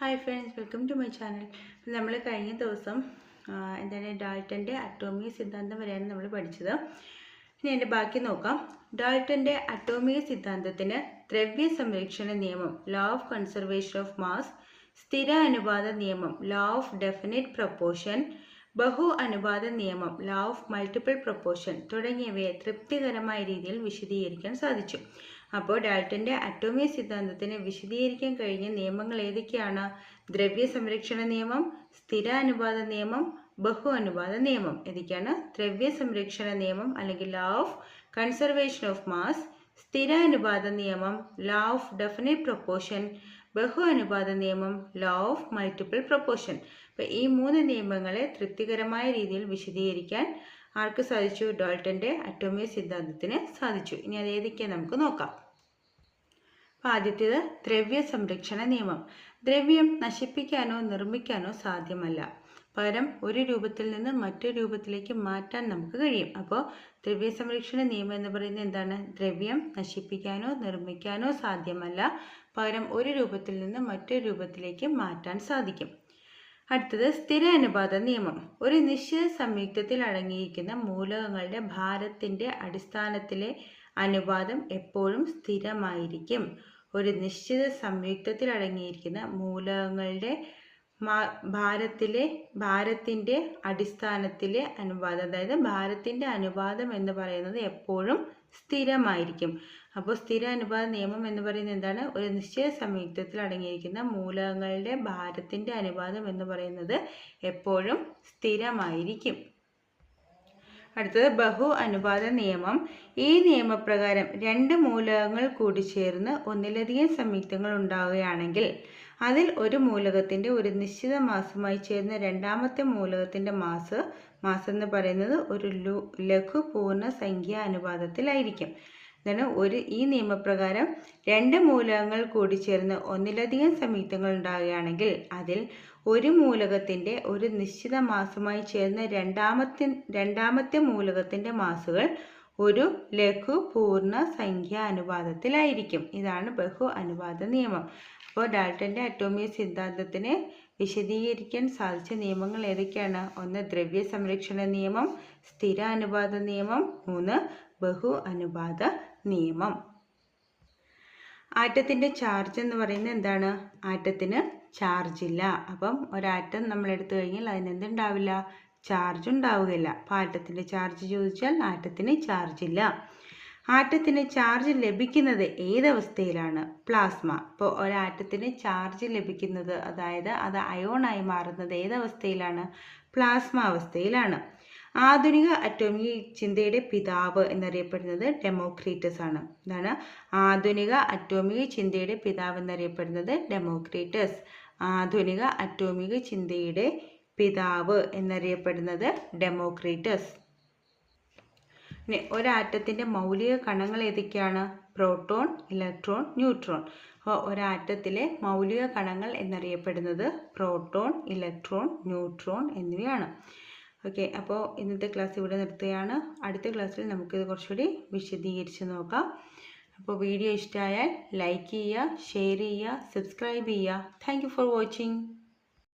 Hi friends welcome to my channel നമ്മൾ കഴിഞ്ഞ ദിവസം എന്താണ് ഡാൾട്ടന്റെ അറ്റോമിക സിദ്ധാന്തം വരെയാണ് നമ്മൾ പഠിച്ചത്. ഇനി എന്റെ ബാക്കി നോക്കാം. ഡാൾട്ടന്റെ അറ്റോമിക സിദ്ധാന്തത്തിന് ദ്രവ്യ സംരക്ഷണ നിയമം law of conservation of mass സ്ഥിര അനുപാത നിയമം ലോ ഓഫ് ഡെഫിനിറ്റ് പ്രൊപ്പോർഷൻ ബഹു അനുപാത നിയമം ലോ ഓഫ് മൾട്ടിപ്പിൾ പ്രൊപ്പോർഷൻ തുടങ്ങിയവയെ തൃപ്തികരമായ രീതിയിൽ വിശദീകരിക്കാൻ സാധിച്ചു. അപ്പോൾ ഡാൽട്ടന്റെ അറ്റോമിയ സിദ്ധാന്തത്തിന് വിശദീകരിക്കാൻ കഴിഞ്ഞ നിയമങ്ങൾ ഏതൊക്കെയാണ്? ദ്രവ്യ സംരക്ഷണ നിയമം സ്ഥിര അനുപാത നിയമം ബഹു അനുപാത നിയമം. ഏതൊക്കെയാണ്? ദ്രവ്യ സംരക്ഷണ നിയമം അല്ലെങ്കിൽ law of conservation of mass സ്ഥിര അനുപാത നിയമം ലോ ഓഫ് ഡെഫിനറ്റ് പ്രൊപ്പോർഷൻ ബഹു അനുപാത നിയമം ലോ ഓഫ് മൾട്ടിപ്പിൾ പ്രൊപ്പോർഷൻ അപ്പോൾ ഈ മൂന്ന് നിയമങ്ങളെ തൃപ്തികരമായ രീതിയിൽ വിശദീകരിക്കാൻ ആർക്ക് സാധിച്ചു? ഡോൾട്ടന്റെ അറ്റോമിക സിദ്ധാന്തത്തിന് സാധിച്ചു. ഇനി അത് ഏതൊക്കെയാണ് നമുക്ക് നോക്കാം. അപ്പോൾ ആദ്യത്തേത് ദ്രവ്യ സംരക്ഷണ നിയമം. ദ്രവ്യം നശിപ്പിക്കാനോ നിർമ്മിക്കാനോ സാധ്യമല്ല. പകരം ഒരു രൂപത്തിൽ നിന്ന് മറ്റൊരു രൂപത്തിലേക്ക് മാറ്റാൻ നമുക്ക് കഴിയും. അപ്പോൾ ദ്രവ്യ സംരക്ഷണ നിയമം എന്ന് പറയുന്നത് എന്താണ്? ദ്രവ്യം നശിപ്പിക്കാനോ നിർമ്മിക്കാനോ സാധ്യമല്ല. പകരം ഒരു രൂപത്തിൽ നിന്ന് മറ്റൊരു രൂപത്തിലേക്ക് മാറ്റാൻ സാധിക്കും. അടുത്തത് സ്ഥിര അനുപാത നിയമം. ഒരു നിശ്ചിത സംയുക്തത്തിൽ അടങ്ങിയിരിക്കുന്ന മൂലകങ്ങളുടെ ഭാരത്തിന്റെ അടിസ്ഥാനത്തിലെ അനുപാതം എപ്പോഴും സ്ഥിരമായിരിക്കും. ഒരു നിശ്ചിത സംയുക്തത്തിൽ അടങ്ങിയിരിക്കുന്ന മൂലകങ്ങളുടെ ഭാരത്തിലെ ഭാരത്തിന്റെ അടിസ്ഥാനത്തിലെ അനുപാതം അതായത് ഭാരത്തിന്റെ അനുപാതം എന്ന് പറയുന്നത് എപ്പോഴും സ്ഥിരമായിരിക്കും. അപ്പോൾ സ്ഥിര അനുപാത നിയമം എന്ന് പറയുന്നത് എന്താണ്? ഒരു നിശ്ചയ സംയുക്തത്തിൽ അടങ്ങിയിരിക്കുന്ന മൂലകങ്ങളുടെ ഭാരത്തിന്റെ അനുപാതം എന്ന് പറയുന്നത് എപ്പോഴും സ്ഥിരമായിരിക്കും. അടുത്തത് ബഹു അനുപാത നിയമം. ഈ നിയമപ്രകാരം രണ്ട് മൂലകങ്ങൾ കൂടിച്ചേർന്ന് ഒന്നിലധികം സംയുക്തങ്ങൾ ഉണ്ടാവുകയാണെങ്കിൽ അതിൽ ഒരു മൂലകത്തിന്റെ ഒരു നിശ്ചിത മാസമായി ചേരുന്ന രണ്ടാമത്തെ മൂലകത്തിന്റെ മാസ് മാസം എന്ന് പറയുന്നത് ഒരു ലു- ലഘു പൂർണ സംഖ്യ അനുപാതത്തിലായിരിക്കും. എന്താണ് ഒരു ഈ നിയമപ്രകാരം രണ്ട് മൂലകങ്ങൾ കൂടി ചേർന്ന് ഒന്നിലധികം സംയുക്തങ്ങൾ ഉണ്ടാവുകയാണെങ്കിൽ അതിൽ ഒരു മൂലകത്തിന്റെ ഒരു നിശ്ചിത മാസമായി ചേർന്ന രണ്ടാമത്തെ രണ്ടാമത്തെ മൂലകത്തിന്റെ മാസുകൾ ഒരു ലഘു പൂർണ സംഖ്യ അനുപാതത്തിലായിരിക്കും. ഇതാണ് ബഹു അനുപാത നിയമം. അപ്പോൾ ഡാൽട്ടന്റെ അറ്റോമിയ സിദ്ധാന്തത്തിന് വിശദീകരിക്കാൻ സാധിച്ച നിയമങ്ങൾ ഏതൊക്കെയാണ്? ഒന്ന് ദ്രവ്യ സംരക്ഷണ നിയമം സ്ഥിര അനുപാത നിയമം മൂന്ന് ബഹു അനുപാത നിയമം. ആറ്റത്തിന്റെ ചാർജ് എന്ന് പറയുന്നത് എന്താണ്? ആറ്റത്തിന് ചാർജ് ഇല്ല. അപ്പം ഒരാറ്റം നമ്മൾ എടുത്തു കഴിഞ്ഞാൽ അതിനെന്തുണ്ടാവില്ല ചാർജ് ഉണ്ടാവുകയില്ല. അപ്പം ആറ്റത്തിന്റെ ചാർജ് ചോദിച്ചാൽ ആറ്റത്തിന് ചാർജ് ഇല്ല. ആറ്റത്തിന് ചാർജ് ലഭിക്കുന്നത് ഏതവസ്ഥയിലാണ്? പ്ലാസ്മ. ഇപ്പോൾ ഒരാറ്റത്തിന് ചാർജ് ലഭിക്കുന്നത് അതായത് അത് അയോണായി മാറുന്നത് ഏതവസ്ഥയിലാണ്? പ്ലാസ്മ അവസ്ഥയിലാണ്. ആധുനിക അറ്റോമിക് ചിന്തയുടെ പിതാവ് എന്നറിയപ്പെടുന്നത് ഡെമോക്രീറ്റസ് ആണ്. എന്താണ് ആധുനിക അറ്റോമിക ചിന്തയുടെ പിതാവ് എന്നറിയപ്പെടുന്നത് ഡെമോക്രീറ്റസ്. ആധുനിക അറ്റോമിക ചിന്തയുടെ പിതാവ് എന്നറിയപ്പെടുന്നത് ഡെമോക്രീറ്റസ്. ഇനി ഒരാറ്റത്തിന്റെ മൗലിക കണങ്ങൾ ഏതൊക്കെയാണ്? Proton electron neutron. അപ്പോൾ ഒരാറ്റത്തിലെ മൗലിക കണങ്ങൾ എന്നറിയപ്പെടുന്നത് പ്രോട്ടോൺ ഇലക്ട്രോൺ ന്യൂട്രോൺ എന്നിവയാണ്. ഓക്കെ അപ്പോൾ ഇന്നത്തെ ക്ലാസ് ഇവിടെ നിർത്തുകയാണ്. അടുത്ത ക്ലാസ്സിൽ നമുക്കിത് കുറച്ചുകൂടി വിശദീകരിച്ച് നോക്കാം. അപ്പോൾ വീഡിയോ ഇഷ്ടമായാൽ ലൈക്ക് ചെയ്യുക ഷെയർ ചെയ്യുക സബ്സ്ക്രൈബ് ചെയ്യുക. Thank for watching.